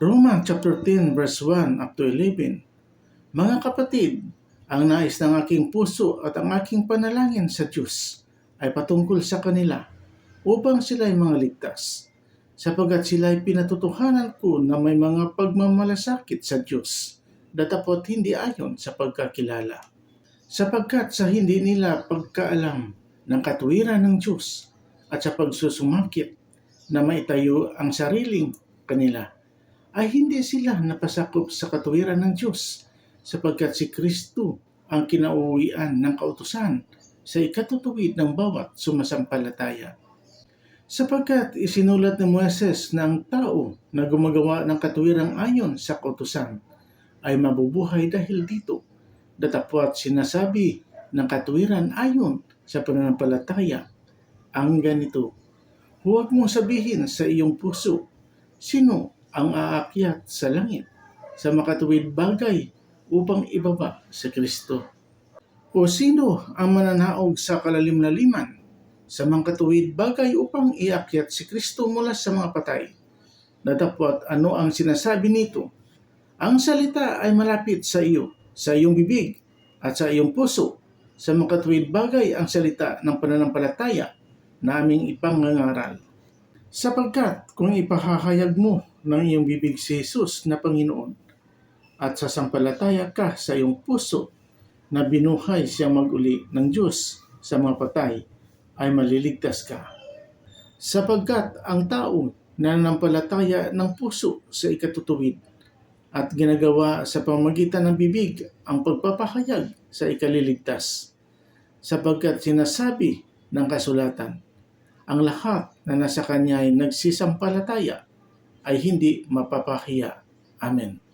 Romans chapter 10 verse 1 up to 11. Mga kapatid, ang nais ng aking puso at ang aking panalangin sa Diyos ay patungkol sa kanila upang sila ay mga ligtas, sapagat sila ay pinatutuhanan ko na may mga pagmamalasakit sa Diyos, datapot hindi ayon sa pagkakilala. Sapagkat sa hindi nila pagkaalam ng katuwiran ng Diyos at sa pagsusumakit na maitayo ang sariling kanila, ay hindi sila napasakop sa katuwiran ng Diyos sapagkat si Kristo ang kinauwian ng kautusan sa ikatutuwid ng bawat sumasampalataya. Sapagkat isinulat ni Moises na ang tao na gumagawa ng katuwirang ayon sa kautusan ay mabubuhay dahil dito. Datapwat sinasabi ng katuwiran ayon sa pananampalataya ang ganito. Huwag mong sabihin sa iyong puso, sino ang aakyat sa langit sa makatuwid bagay upang ibaba sa Kristo? O sino ang mananaog sa kalalim-laliman sa mga katuwid bagay upang iakyat si Kristo mula sa mga patay? Datapwat ano ang sinasabi nito? Ang salita ay malapit sa iyo, sa iyong bibig at sa iyong puso. Sa mga katuwid bagay ang salita ng pananampalataya na aming ipangangaral. Sapagkat kung ipahahayag mo ng iyong bibig si Jesus na Panginoon at sasampalataya ka sa iyong puso na binuhay siyang maguli ng Diyos sa mga patay, ay maliligtas ka. Sapagkat ang tao na nanampalataya ng puso sa ikatutuwid at ginagawa sa pamagitan ng bibig ang pagpapahayag sa ikaliligtas. Sapagkat sinasabi ng kasulatan, ang lahat na nasa kanya ay nagsisampalataya ay hindi mapapahiya. Amen.